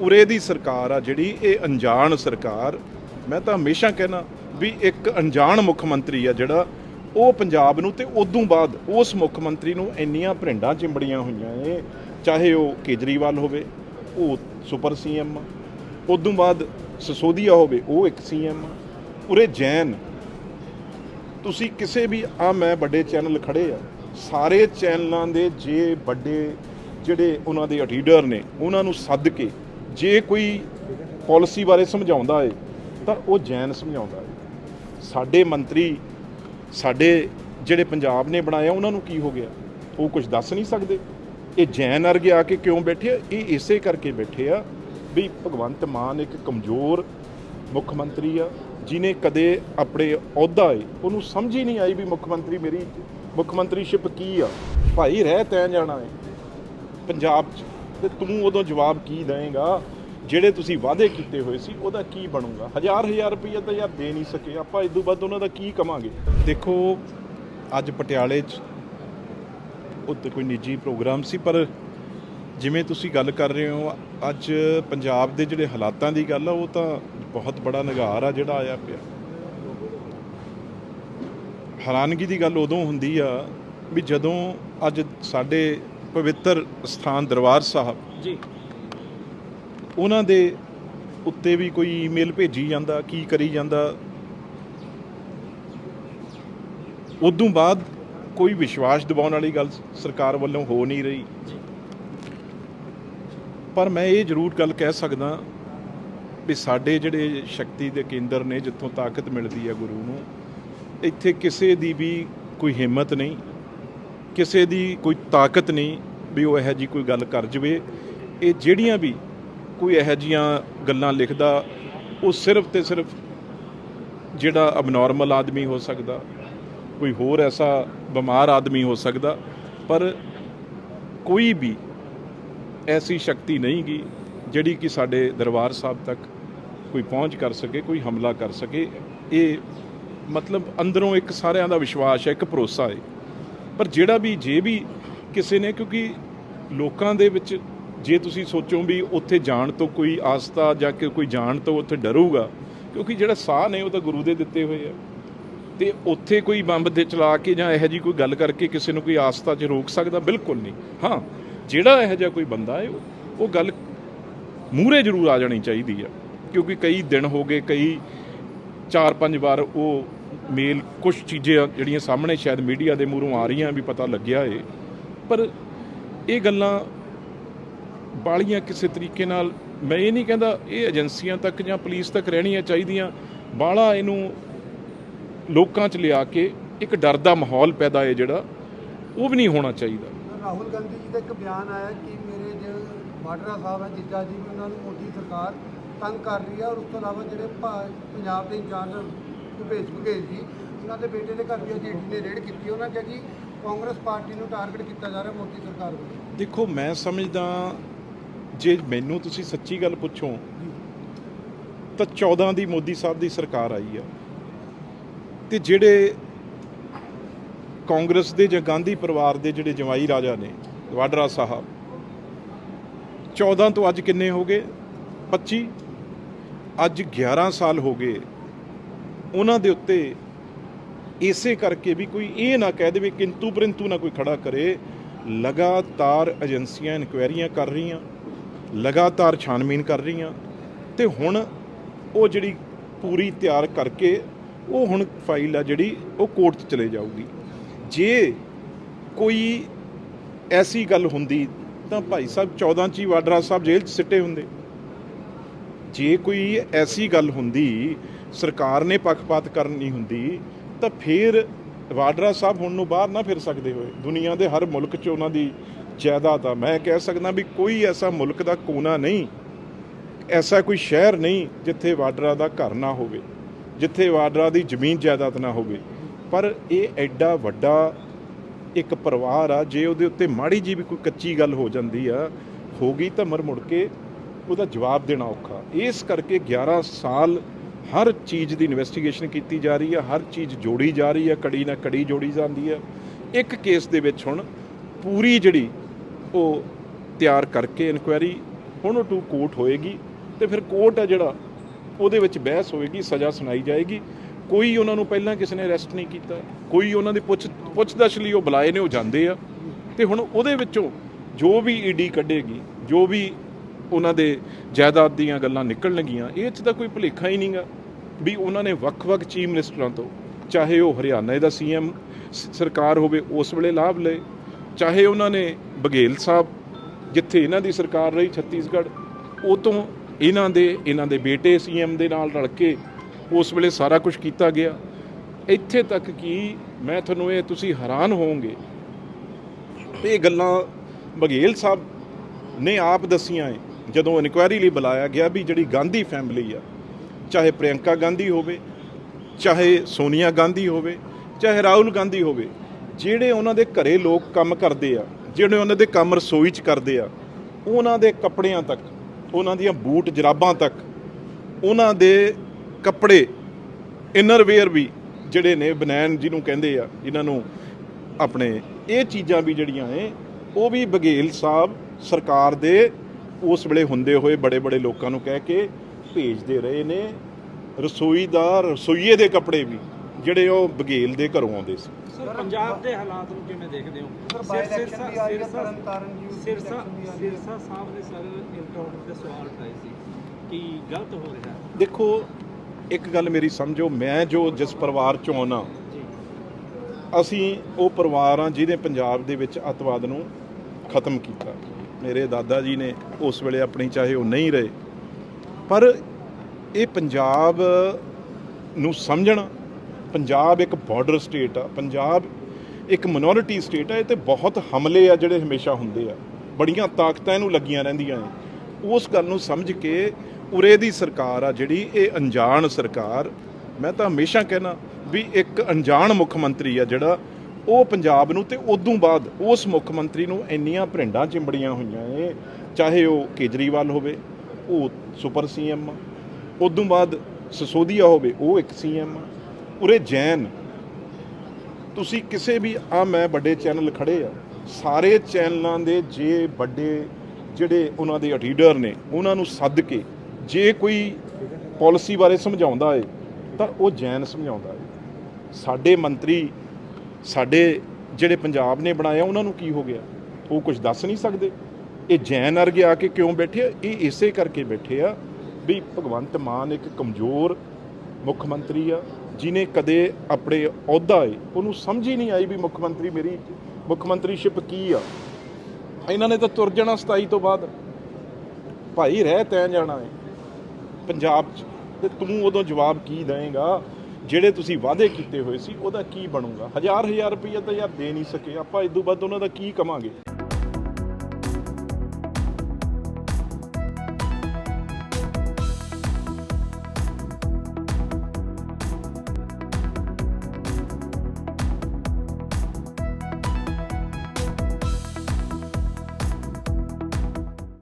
ਉਰੇ ਦੀ ਸਰਕਾਰ ਆ ਜਿਹੜੀ, ਇਹ ਅਣਜਾਣ ਸਰਕਾਰ, ਮੈਂ ਤਾਂ ਹਮੇਸ਼ਾ ਕਹਿਣਾ ਵੀ ਇੱਕ ਅਣਜਾਣ ਮੁੱਖ ਮੰਤਰੀ ਆ ਜਿਹੜਾ, ਉਹ ਪੰਜਾਬ ਨੂੰ ਤੇ ਉਦੋਂ ਬਾਅਦ ਉਸ ਮੁੱਖ ਮੰਤਰੀ ਨੂੰ ਇੰਨੀਆਂ ਭਰਿੰਡਾਂ ਚਿੰਬੜੀਆਂ ਹੋਈਆਂ ਏ, ਚਾਹੇ ਉਹ ਕੇਜਰੀਵਾਲ ਹੋਵੇ, ਉਹ ਸੁਪਰ ਸੀਐਮ ਉਦੋਂ ਬਾਅਦ ਸਸੋਦੀਆ ਹੋਵੇ, ਉਹ ਇੱਕ ਸੀਐਮ ਉਰੇ ਜੈਨ, ਤੁਸੀਂ ਕਿਸੇ ਵੀ, ਆ ਮੈਂ ਵੱਡੇ ਚੈਨਲ ਖੜੇ ਆ, ਸਾਰੇ ਚੈਨਲਾਂ ਦੇ ਜੇ ਵੱਡੇ ਜਿਹੜੇ ਉਹਨਾਂ ਦੇ ਅਡੀਡਰ ਨੇ, ਉਹਨਾਂ ਨੂੰ ਸੱਦ ਕੇ ਜੇ ਕੋਈ ਪਾਲਿਸੀ ਬਾਰੇ ਸਮਝਾਉਂਦਾ ਏ, ਤਾਂ ਉਹ ਜੈਨ ਸਮਝਾਉਂਦਾ ਹੈ ਸਾਡੇ ਮੰਤਰੀ, ਸਾਡੇ ਜਿਹੜੇ ਪੰਜਾਬ ਨੇ ਬਣਾਇਆ, ਉਹਨਾਂ ਨੂੰ ਕੀ ਹੋ ਗਿਆ? ਉਹ ਕੁਝ ਦੱਸ ਨਹੀਂ ਸਕਦੇ। ਇਹ ਜੈਨ ਅਰਗੇ ਆ ਕੇ ਕਿਉਂ ਬੈਠੇ ਆ? ਇਹ ਇਸੇ ਕਰਕੇ ਬੈਠੇ ਆ ਵੀ ਭਗਵੰਤ ਮਾਨ ਇੱਕ ਕਮਜ਼ੋਰ ਮੁੱਖ ਮੰਤਰੀ ਆ ਜਿਨੇ ਕਦੇ ਆਪਣੇ ਅਹੁਦਾ ਏ। ਉਹਨੂੰ ਸਮਝ ਹੀ ਨਹੀਂ ਆਈ ਵੀ ਮੁੱਖ ਮੰਤਰੀ ਮੇਰੀ, ਮੁੱਖ ਮੰਤਰੀਸ਼ਿਪ ਕੀ ਆ? ਭਾਈ ਰਹਿ ਤੈਂ ਜਾਣਾ ਏ। ਪੰਜਾਬ 'ਚ ਤੇ ਤੂੰ ਉਦੋਂ ਜਵਾਬ ਕੀ ਦੇਵੇਂਗਾ? ਜਿਹੜੇ ਤੁਸੀਂ ਵਾਅਦੇ ਕੀਤੇ ਹੋਏ ਸੀ, ਉਹਦਾ ਕੀ ਬਣੂਗਾ? ਹਜ਼ਾਰ ਹਜ਼ਾਰ ਰੁਪਈਆ ਤਾਂ ਯਾਰ ਦੇ ਨਹੀਂ ਸਕੇ। ਆਪਾਂ ਇਦੋਂ ਬਾਅਦ ਉਹਨਾਂ ਦਾ ਕੀ ਕਵਾਂਗੇ? ਦੇਖੋ, ਅੱਜ ਪਟਿਆਲੇ 'ਚ ਉੱਤੇ ਕੋਈ ਨਿੱਜੀ ਪ੍ਰੋਗਰਾਮ ਸੀ, ਪਰ ਜਿਵੇਂ ਤੁਸੀਂ ਗੱਲ ਕਰ ਰਹੇ ਹੋ, ਅੱਜ ਪੰਜਾਬ ਦੇ ਜਿਹੜੇ ਹਾਲਾਤਾਂ ਦੀ ਗੱਲ ਆ, ਉਹ ਤਾਂ ਬਹੁਤ ਬੜਾ ਨਿਗਾਰ ਆ ਜਿਹੜਾ ਆਇਆ ਪਿਆ। ਹੈਰਾਨਗੀ ਦੀ ਗੱਲ ਉਦੋਂ ਹੁੰਦੀ ਆ ਵੀ ਜਦੋਂ ਅੱਜ ਸਾਡੇ ਪਵਿੱਤਰ ਸਥਾਨ ਦਰਬਾਰ ਸਾਹਿਬ। ਜੀ। ਉਹਨਾਂ ਦੇ ਉੱਤੇ ਵੀ ਕੋਈ ਈਮੇਲ ਭੇਜੀ ਜਾਂਦਾ ਕੀ ਕਰੀ ਜਾਂਦਾ। ਉਦੋਂ ਬਾਅਦ ਕੋਈ ਵਿਸ਼ਵਾਸ ਦਿਵਾਉਣ ਵਾਲੀ ਗੱਲ ਸਰਕਾਰ ਵੱਲੋਂ ਹੋ ਨਹੀਂ ਰਹੀ। ਪਰ ਮੈਂ ਇਹ ਜ਼ਰੂਰ ਗੱਲ ਕਹਿ ਸਕਦਾ ਵੀ ਸਾਡੇ ਜਿਹੜੇ ਸ਼ਕਤੀ ਦੇ ਕੇਂਦਰ ਨੇ ਜਿੱਥੋਂ ਤਾਕਤ ਮਿਲਦੀ ਹੈ ਗੁਰੂ ਨੂੰ ਇੱਥੇ ਕਿਸੇ ਦੀ ਵੀ ਕੋਈ ਹਿੰਮਤ ਨਹੀਂ। ਕਿਸੇ ਦੀ ਕੋਈ ਤਾਕਤ ਨਹੀਂ ਵੀ ਉਹ ਇਹੋ ਜੀ ਕੋਈ ਗੱਲ ਕਰ ਜਵੇ। ਇਹ ਜਿਹੜੀਆਂ ਵੀ ਕੋਈ ਇਹੋ ਜੀਆਂ ਗੱਲਾਂ ਲਿਖਦਾ, ਉਹ ਸਿਰਫ ਤੇ ਸਿਰਫ ਜਿਹੜਾ ਅਬਨੋਰਮਲ ਆਦਮੀ ਹੋ ਸਕਦਾ, ਕੋਈ ਹੋਰ ਐਸਾ ਬਿਮਾਰ ਆਦਮੀ ਹੋ ਸਕਦਾ, ਪਰ ਕੋਈ ਵੀ ਐਸੀ ਸ਼ਕਤੀ ਨਹੀਂ ਗੀ ਜਿਹੜੀ ਕਿ ਸਾਡੇ ਦਰਬਾਰ ਸਾਹਿਬ ਤੱਕ ਕੋਈ ਪਹੁੰਚ ਕਰ ਸਕੇ, ਕੋਈ ਹਮਲਾ ਕਰ ਸਕੇ। ਇਹ ਮਤਲਬ ਅੰਦਰੋਂ ਇੱਕ ਸਾਰਿਆਂ ਦਾ ਵਿਸ਼ਵਾਸ ਹੈ, ਇੱਕ ਭਰੋਸਾ ਹੈ। ਪਰ ਜਿਹੜਾ ਵੀ, ਜੇ ਵੀ ਕਿਸੇ ਨੇ, ਕਿਉਂਕਿ ਲੋਕਾਂ ਦੇ ਵਿੱਚ ਜੇ ਤੁਸੀਂ ਸੋਚੋ ਵੀ ਉੱਥੇ ਜਾਣ ਤੋਂ ਕੋਈ ਆਸਤਾ ਜਾਂ ਕਿ ਕੋਈ ਜਾਣ ਤੋਂ ਉੱਥੇ ਡਰੂਗਾ, ਕਿਉਂਕਿ ਜਿਹੜਾ ਸਾਹ ਨੇ ਉਹ ਤਾਂ ਗੁਰੂ ਦੇ ਦਿੱਤੇ ਹੋਏ ਆ। ਤੇ ਉੱਥੇ ਕੋਈ ਬੰਬ ਦੇ ਚਲਾ ਕੇ ਜਾਂ ਇਹੋ ਜੀ ਕੋਈ ਗੱਲ ਕਰਕੇ ਕਿਸੇ ਨੂੰ ਕੋਈ ਆਸਤਾ 'ਚ ਰੋਕ ਸਕਦਾ, ਬਿਲਕੁਲ ਨਹੀਂ। ਹਾਂ, ਜਿਹੜਾ ਇਹੋ ਜਿਹਾ ਕੋਈ ਬੰਦਾ ਹੈ ਉਹ- ਗੱਲ ਮੂਹਰੇ ਜ਼ਰੂਰ ਆ ਜਾਣੀ ਚਾਹੀਦੀ ਆ। ਕਿਉਂਕਿ ਕਈ ਦਿਨ ਹੋ ਗਏ, ਕਈ ਚਾਰ ਪੰਜ ਵਾਰ ਉਹ ਮੇਲ ਕੁਝ ਚੀਜ਼ਾਂ ਜਿਹੜੀਆਂ ਸਾਹਮਣੇ ਸ਼ਾਇਦ ਮੀਡੀਆ ਦੇ ਮੂਹਰੋਂ ਆ ਰਹੀਆਂ ਵੀ ਪਤਾ ਲੱਗਿਆ ਏ। ਪਰ ਇਹ ਗੱਲਾਂ ਬਾਲੀਆਂ ਕਿਸੇ ਤਰੀਕੇ ਨਾਲ, ਮੈਂ ਇਹ ਨਹੀਂ ਕਹਿੰਦਾ ਇਹ ਏਜੰਸੀਆਂ ਤੱਕ ਜਾਂ ਪੁਲਿਸ ਤੱਕ ਰਹਿਣੀਆਂ ਚਾਹੀਦੀਆਂ। ਬਾਲਾ ਇਹਨੂੰ ਲੋਕਾਂ 'ਚ ਲਿਆ ਕੇ ਇੱਕ ਡਰ ਦਾ ਮਾਹੌਲ ਪੈਦਾ ਹੈ ਜਿਹੜਾ, ਉਹ ਵੀ ਨਹੀਂ ਹੋਣਾ ਚਾਹੀਦਾ। ਰਾਹੁਲ ਗਾਂਧੀ ਜੀ ਦਾ ਇੱਕ ਬਿਆਨ ਆਇਆ ਕਿ ਮੇਰੇ ਜੋ ਵਾਡਰਾ ਸਾਹਿਬ ਹੈ, ਜੀਜਾ ਜੀ, ਉਹਨਾਂ ਨੂੰ ਮੋਦੀ ਸਰਕਾਰ ਤੰਗ ਕਰ ਰਹੀ ਹੈ ਔਰ ਉਸ ਤੋਂ ਇਲਾਵਾ ਜਿਹੜੇ ਪੰਜਾਬ ਦੇ ਇੰਚਾਰਜ ਭੁਪੇਸ਼ ਬਘੇਲ ਜੀ ਉਹਨਾਂ ਦੇ ਬੇਟੇ ਦੇ ਘਰ ਵੀ ਅੱਜ ਈਡੀ ਨੇ ਰੇਡ ਕੀਤੀ। ਉਹਨਾਂ ਕਿਹਾ ਕਿ ਕਾਂਗਰਸ ਪਾਰਟੀ ਨੂੰ ਟਾਰਗੇਟ ਕੀਤਾ ਜਾ ਰਿਹਾ ਮੋਦੀ ਸਰਕਾਰ ਵੱਲੋਂ। ਦੇਖੋ ਮੈਂ ਸਮਝਦਾ ਜੇ ਮੈਨੂੰ ਤੁਸੀਂ ਸੱਚੀ ਗੱਲ ਪੁੱਛੋ ਤਾਂ 14 ਦੀ ਮੋਦੀ ਸਾਹਿਬ ਦੀ ਸਰਕਾਰ ਆਈ ਆ। ਤੇ ਜਿਹੜੇ ਕਾਂਗਰਸ ਦੇ ਜਾਂ ਗਾਂਧੀ ਪਰਿਵਾਰ ਦੇ ਜਿਹੜੇ ਜਵਾਈ ਰਾਜਾ ਨੇ ਵਾਡਰਾ ਸਾਹਿਬ 14 ਤੋਂ ਅੱਜ ਕਿੰਨੇ ਹੋ ਗਏ? 25 ਅੱਜ 11 ਸਾਲ ਹੋ ਗਏ ਉਹਨਾਂ ਦੇ ਉੱਤੇ ਇਸੇ ਕਰਕੇ ਵੀ ਕੋਈ ਇਹ ਨਾ ਕਹਿ ਦੇਵੇ, ਕਿੰਤੂ ਪਰੰਤੂ ਨਾ ਕੋਈ ਖੜਾ ਕਰੇ, ਲਗਾਤਾਰ ਏਜੰਸੀਆਂ ਇਨਕੁਆਇਰੀਆਂ ਕਰ ਰਹੀਆਂ, ਲਗਾਤਾਰ ਛਾਨਬੀਨ ਕਰ ਰਹੀਆਂ, ਤੇ ਹੁਣ ਉਹ ਜਿਹੜੀ ਪੂਰੀ ਤਿਆਰ ਕਰਕੇ ਉਹ ਹੁਣ ਫਾਈਲ ਆ ਜਿਹੜੀ ਉਹ ਕੋਰਟ 'ਚ ਚਲੇ ਜਾਊਗੀ। ਜੇ ਕੋਈ ਐਸੀ ਗੱਲ ਹੁੰਦੀ ਤਾਂ ਭਾਈ ਸਾਹਿਬ 14 ਚ ਹੀ ਵਾਡਰਾ ਸਾਹਿਬ ਜੇਲ੍ਹ 'ਚ ਸਿੱਟੇ ਹੁੰਦੇ। ਜੇ ਕੋਈ ਐਸੀ ਗੱਲ ਹੁੰਦੀ ਸਰਕਾਰ ਨੇ ਪੱਖਪਾਤ ਕਰਨੀ ਹੁੰਦੀ, ਤਾਂ ਫਿਰ ਵਾਡਰਾ ਸਾਹਿਬ ਹੁਣ ਨੂੰ ਬਾਹਰ ਨਾ ਫਿਰ ਸਕਦੇ ਹੋਏ। ਦੁਨੀਆ ਦੇ ਹਰ ਮੁਲਕ 'ਚ ਉਹਨਾਂ ਦੀ ਜਾਇਦਾਦ ਆ। ਮੈਂ ਕਹਿ ਸਕਦਾ ਵੀ ਕੋਈ ਐਸਾ ਮੁਲਕ ਦਾ ਕੋਨਾ ਨਹੀਂ, ਐਸਾ ਕੋਈ ਸ਼ਹਿਰ ਨਹੀਂ ਜਿੱਥੇ ਵਾਡਰਾ ਦਾ ਘਰ ਨਾ ਹੋਵੇ, ਜਿੱਥੇ ਵਾਡਰਾ ਦੀ ਜ਼ਮੀਨ ਜਾਇਦਾਦ ਨਾ ਹੋਵੇ। ਪਰ ਇਹ ਐਡਾ ਵੱਡਾ ਇੱਕ ਪਰਿਵਾਰ ਆ, ਜੇ ਉਹਦੇ ਉੱਤੇ ਮਾੜੀ ਜੀ ਵੀ ਕੋਈ ਕੱਚੀ ਗੱਲ ਹੋ ਜਾਂਦੀ ਆ, ਹੋ ਗਈ ਤਾਂ ਮਰ ਮੁੜ ਕੇ ਉਹਦਾ ਜਵਾਬ ਦੇਣਾ ਔਖਾ। ਇਸ ਕਰਕੇ 11 ਸਾਲ ਹਰ ਚੀਜ਼ ਦੀ ਇਨਵੈਸਟੀਗੇਸ਼ਨ ਕੀਤੀ ਜਾ ਰਹੀ ਹੈ, ਹਰ ਚੀਜ਼ ਜੋੜੀ ਜਾ ਰਹੀ ਹੈ, ਕੜੀ ਨਾ ਕੜੀ ਜੋੜੀ ਜਾਂਦੀ ਹੈ। ਇੱਕ ਕੇਸ ਦੇ ਵਿੱਚ ਹੁਣ ਪੂਰੀ ਜਿਹੜੀ ਉਹ ਤਿਆਰ ਕਰਕੇ ਇਨਕੁਆਇਰੀ ਹੁਣ ਉਹ ਟੂ ਕੋਰਟ ਹੋਏਗੀ ਤੇ ਫਿਰ ਕੋਰਟ ਹੈ ਜਿਹੜਾ, ਉਹਦੇ ਵਿੱਚ ਬਹਿਸ ਹੋਏਗੀ, ਸਜ਼ਾ ਸੁਣਾਈ ਜਾਏਗੀ। ਕੋਈ ਉਹਨਾਂ ਨੂੰ ਪਹਿਲਾਂ ਕਿਸੇ ਨੇ ਅਰੈਸਟ ਨਹੀਂ ਕੀਤਾ, ਕੋਈ ਉਹਨਾਂ ਦੀ ਪੁੱਛ, ਪੁੱਛਦਛ ਲਈ ਉਹ ਬੁਲਾਏ ਨੇ, ਉਹ ਜਾਂਦੇ ਆ। ਤੇ ਹੁਣ ਉਹਦੇ ਵਿੱਚੋਂ ਜੋ ਵੀ ਈਡੀ ਕੱਢੇਗੀ, ਜੋ ਵੀ ਉਹਨਾਂ ਦੇ ਜਾਇਦਾਦ ਦੀਆਂ ਗੱਲਾਂ ਨਿਕਲਣਗੀਆਂ ਇਹ 'ਚ ਤਾਂ ਕੋਈ ਭੁਲੇਖਾ ਹੀ ਨਹੀਂਗਾ ਵੀ ਉਹਨਾਂ ਨੇ ਵੱਖ-ਵੱਖ ਚੀਫ ਮਿਨਿਸਟਰਾਂ ਤੋਂ, ਚਾਹੇ ਉਹ ਹਰਿਆਣਾ ਦਾ ਸੀਐਮ ਸਰਕਾਰ ਹੋਵੇ, ਉਸ ਵੇਲੇ ਲਾਭ ਲਏ, ਚਾਹੇ ਉਹਨਾਂ ਨੇ ਬਘੇਲ ਸਾਹਿਬ, ਜਿੱਥੇ ਇਹਨਾਂ ਦੀ ਸਰਕਾਰ ਰਹੀ ਛੱਤੀਸਗੜ੍ਹ, ਉਹ ਤੋਂ ਇਹਨਾਂ ਦੇ ਇਹਨਾਂ ਦੇ ਬੇਟੇ ਸੀਐਮ ਦੇ ਨਾਲ ਰਲ ਕੇ ਉਸ ਵੇਲੇ ਸਾਰਾ ਕੁਝ ਕੀਤਾ ਗਿਆ। ਇੱਥੇ ਤੱਕ ਕਿ ਮੈਂ ਤੁਹਾਨੂੰ ਇਹ, ਤੁਸੀਂ ਹੈਰਾਨ ਹੋਵੋਗੇ, ਇਹ ਗੱਲਾਂ ਬਘੇਲ ਸਾਹਿਬ ਨੇ ਆਪ ਦੱਸੀਆਂ ਏ। ਜਦੋਂ ਇਨਕੁਆਇਰੀ ਲਈ ਬੁਲਾਇਆ ਗਿਆ ਵੀ ਜਿਹੜੀ ਗਾਂਧੀ ਫੈਮਿਲੀ ਆ, ਚਾਹੇ ਪ੍ਰਿਯੰਕਾ ਗਾਂਧੀ ਹੋਵੇ, ਚਾਹੇ ਸੋਨੀਆ ਗਾਂਧੀ ਹੋਵੇ, ਚਾਹੇ ਰਾਹੁਲ ਗਾਂਧੀ ਹੋਵੇ, ਜਿਹੜੇ ਉਹਨਾਂ ਦੇ ਘਰੇ ਲੋਕ ਕੰਮ ਕਰਦੇ ਆ, ਜਿਹੜੇ ਉਹਨਾਂ ਦੇ ਕੰਮ ਰਸੋਈ 'ਚ ਕਰਦੇ ਆ, ਉਹਨਾਂ ਦੇ ਕੱਪੜਿਆਂ ਤੱਕ, ਉਹਨਾਂ ਦੀਆਂ ਬੂਟ ਜਰਾਬਾਂ ਤੱਕ, ਉਹਨਾਂ ਦੇ ਕੱਪੜੇ ਇਨਰਵੇਅਰ ਵੀ ਜਿਹੜੇ ਨੇ ਬਨੈਨ ਜਿਹਨੂੰ ਕਹਿੰਦੇ ਆ, ਜਿਨ੍ਹਾਂ ਨੂੰ ਆਪਣੇ ਇਹ ਚੀਜ਼ਾਂ ਵੀ ਜਿਹੜੀਆਂ ਨੇ, ਉਹ ਵੀ ਬਘੇਲ ਸਾਹਿਬ ਸਰਕਾਰ ਦੇ ਉਸ ਵੇਲੇ ਹੁੰਦੇ ਹੋਏ ਬੜੇ ਬੜੇ ਲੋਕਾਂ ਨੂੰ ਕਹਿ ਕੇ ਭੇਜਦੇ ਰਹੇ ਨੇ। ਰਸੋਈ ਦਾ ਰਸੋਈਏ ਦੇ ਕੱਪੜੇ ਵੀ ਜਿਹੜੇ ਉਹ ਬਘੇਲ ਦੇ ਘਰੋਂ ਆਉਂਦੇ ਸੀ। ਸਰ ਪੰਜਾਬ ਦੇ ਹਾਲਾਤ ਨੂੰ ਕਿਵੇਂ ਦੇਖਦੇ ਹੋ? ਸਿਰਸਾ- ਸਿਰਸਾ। ਸਿਰਸਾ ਸਾਹਿਬ ਨੇ ਸਰ ਇਨਕਾਊਂਟਰ ਦੇ ਸਵਾਲ ਉਠਾਏ ਸੀ ਕਿ ਗਲਤ ਹੋ ਰਿਹਾ ਦੇਖੋ ਇੱਕ ਗੱਲ ਮੇਰੀ ਸਮਝੋ ਮੈਂ ਜੋ ਜਿਸ ਪਰਿਵਾਰ ਚੋਂ ਆਉਣਾ ਅਸੀਂ ਉਹ ਪਰਿਵਾਰ ਆ ਜਿਹਨੇ ਪੰਜਾਬ ਦੇ ਵਿੱਚ ਅੱਤਵਾਦ ਨੂੰ ਖਤਮ ਕੀਤਾ। ਮੇਰੇ ਦਾਦਾ ਜੀ ਨੇ ਉਸ ਵੇਲੇ ਆਪਣੀ, ਚਾਹੇ ਉਹ ਨਹੀਂ ਰਹੇ, ਪਰ ਇਹ ਪੰਜਾਬ ਨੂੰ ਸਮਝਣਾ, ਪੰਜਾਬ ਇੱਕ ਬਾਰਡਰ ਸਟੇਟ ਆ, ਪੰਜਾਬ ਇੱਕ ਮਿਨੋਰਿਟੀ ਸਟੇਟ ਆ, ਇਹ ਤੇ ਬਹੁਤ ਹਮਲੇ ਆ ਜਿਹੜੇ ਹਮੇਸ਼ਾ ਹੁੰਦੇ ਆ, ਬੜੀਆਂ ਤਾਕਤਾਂ ਇਹਨੂੰ ਲੱਗੀਆਂ ਰਹਿੰਦੀਆਂ ਨੇ। ਉਸ ਗੱਲ ਨੂੰ ਸਮਝ ਕੇ ਉਰੇ ਦੀ ਸਰਕਾਰ ਆ ਜਿਹੜੀ, ਇਹ ਅਣਜਾਣ ਸਰਕਾਰ, ਮੈਂ ਤਾਂ ਹਮੇਸ਼ਾ ਕਹਿਣਾ ਵੀ ਇੱਕ ਅਣਜਾਣ ਮੁੱਖ ਮੰਤਰੀ ਆ ਜਿਹੜਾ ਉਹ ਪੰਜਾਬ ਨੂੰ ਤੇ ਉਦੋਂ ਬਾਅਦ ਉਸ ਮੁੱਖ ਮੰਤਰੀ ਨੂੰ ਇੰਨੀਆਂ ਭਰਿੰਡਾਂ ਚਿੰਬੜੀਆਂ ਹੋਈਆਂ ਏ, ਚਾਹੇ ਉਹ ਕੇਜਰੀਵਾਲ ਹੋਵੇ, ਉਹ ਸੁਪਰ ਸੀਐਮ ਉਦੋਂ ਬਾਅਦ ਸਸੋਦੀਆ ਹੋਵੇ, ਉਹ ਇੱਕ ਸੀਐਮ ਉਰੇ ਜੈਨ, ਤੁਸੀਂ ਕਿਸੇ ਵੀ, ਆ ਮੈਂ ਵੱਡੇ ਚੈਨਲ ਖੜੇ ਆ, ਸਾਰੇ ਚੈਨਲਾਂ ਦੇ ਜੇ ਵੱਡੇ ਜਿਹੜੇ ਉਹਨਾਂ ਦੇ ਰੀਡਰ ਨੇ, ਉਹਨਾਂ ਨੂੰ ਸੱਦ ਕੇ ਜੇ ਕੋਈ ਪਾਲਿਸੀ ਬਾਰੇ ਸਮਝਾਉਂਦਾ ਏ, ਤਾਂ ਉਹ ਜੈਨ ਸਮਝਾਉਂਦਾ ਏ। ਸਾਡੇ ਮੰਤਰੀ ਸਾਡੇ ਜਿਹੜੇ ਪੰਜਾਬ ਨੇ ਬਣਾਇਆ, ਉਹਨਾਂ ਨੂੰ ਕੀ ਹੋ ਗਿਆ? ਉਹ ਕੁਝ ਦੱਸ ਨਹੀਂ ਸਕਦੇ। ਇਹ ਜੈਨ ਅਰਗੇ ਆ ਕੇ ਕਿਉਂ ਬੈਠੇ ਆ? ਇਹ ਇਸੇ ਕਰਕੇ ਬੈਠੇ ਆ ਵੀ ਭਗਵੰਤ ਮਾਨ ਇੱਕ ਕਮਜ਼ੋਰ ਮੁੱਖ ਮੰਤਰੀ ਆ ਜਿਨੇ ਕਦੇ ਆਪਣੇ ਅਹੁਦਾ ਏ, ਉਹਨੂੰ ਸਮਝ ਹੀ ਨਹੀਂ ਆਈ ਵੀ ਮੁੱਖ ਮੰਤਰੀ ਮੇਰੀ ਮੁੱਖ ਮੰਤਰੀਸ਼ਿਪ ਕੀ ਆ। ਇਹਨਾਂ ਨੇ ਤਾਂ ਤੁਰ ਜਾਣਾ 27 ਤੋਂ ਬਾਅਦ। ਭਾਈ ਰਹਿ ਤੈਂ ਜਾਣਾ ਏ। ਪੰਜਾਬ 'ਚ ਤੇ ਤੂੰ ਉਦੋਂ ਜਵਾਬ ਕੀ ਦੇਵੇਂਗਾ? ਜਿਹੜੇ ਤੁਸੀਂ ਵਾਅਦੇ ਕੀਤੇ ਹੋਏ ਸੀ, ਉਹਦਾ ਕੀ ਬਣੂਗਾ? ਹਜ਼ਾਰ ਹਜ਼ਾਰ ਰੁਪਈਆ ਤਾਂ ਯਾਰ ਦੇ ਨਹੀਂ ਸਕੇ। ਆਪਾਂ ਇਦੋਂ ਵੱਧ ਉਹਨਾਂ ਦਾ ਕੀ ਕਵਾਂਗੇ?